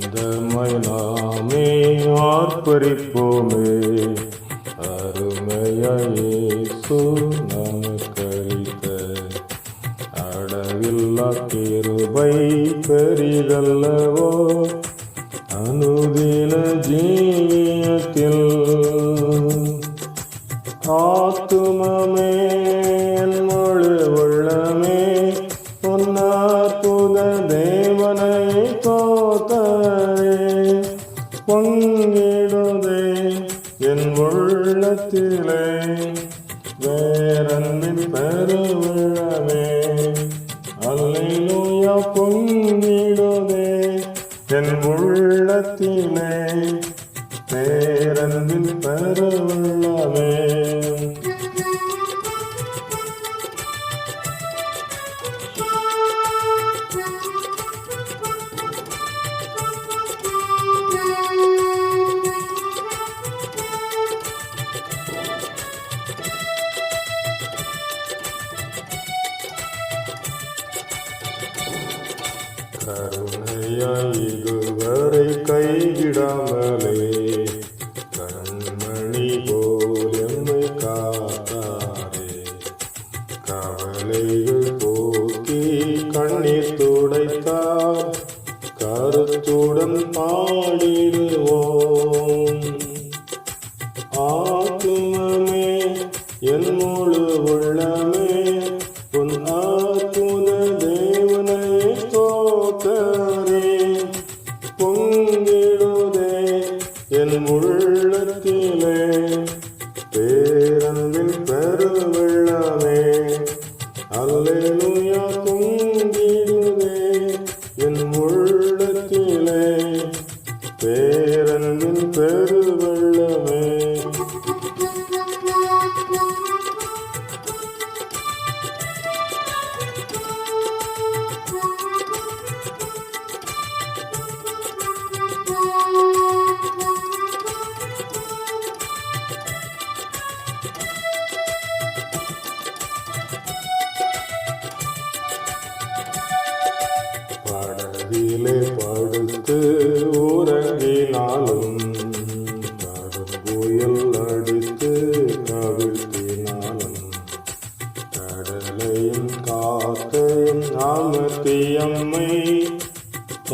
ஆனந்தமாய் நாமே ஆர்ப்பரிப்போமே. அருமையேசு நமக்களித்த அடவில்லா கிருபை பெரிதல்லவோ. அனுதின ஜீவியத்தில் ஆத்துமமே என் உள்ளத்திலே வேறன்பின் பெருவிழமே அல்லேலூயா பொங்கிடுதே என் உள்ளத்திலே பேரன்பின் பெருவிழமே கருணையாய் இதுவரை கைவிடாமலே. கண்மணி போல் என்னை காத்தாரே. கவலைகள் போக்கி கண்ணீர் துடைத்தார். கருத்துடன் பாடி பேரன்பின் பெருவெள்ளமே.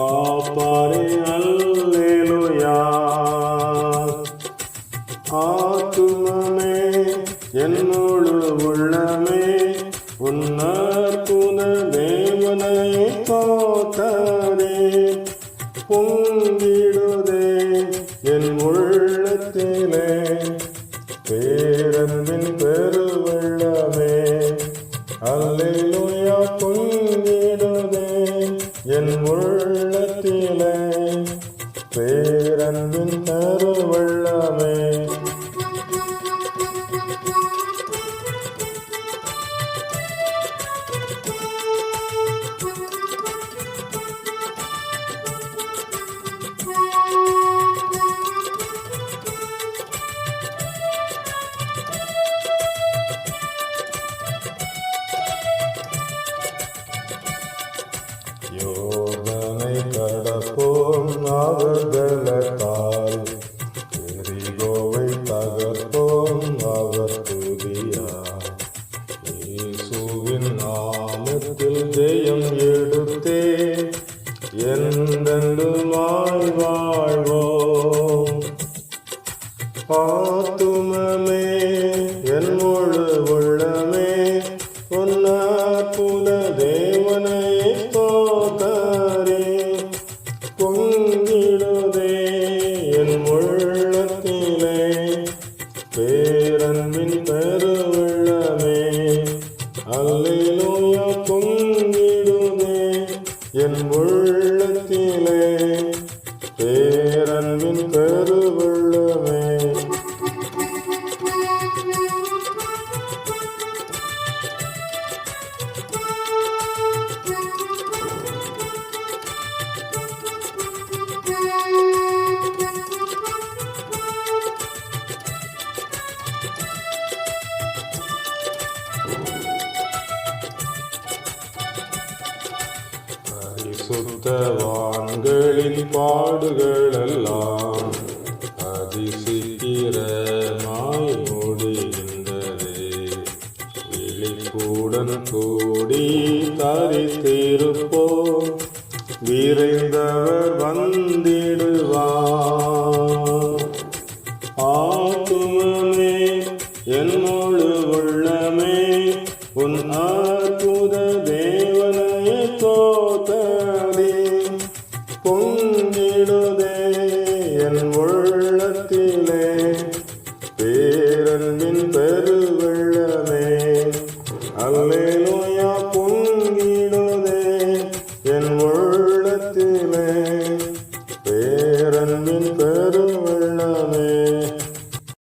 காப்பாரே அல்லேலுயா. ஆத்துமமே என்னோடு உள்ளமே உன்னற்புத தேவனை காத்தாரே பொங்கிடுதே என் உள்ளத்திலே பேரன்பின் பெருவெள்ளமே. அல்லேலூயா. பேரன்பின் பெருவெள்ளமே வாழ்வோம் பெருவெள்ளமே பரிசுத்தவான்களின் பாடுகளெல்லாம் உடன் கூடி தரித்திருப்போம். விரைந்தவர் வந்திடுவார். ஆத்துமமே என் முழு உள்ளமே உன் அற்புத தேவனையே தோத்ததே பொங்க Hallelujah.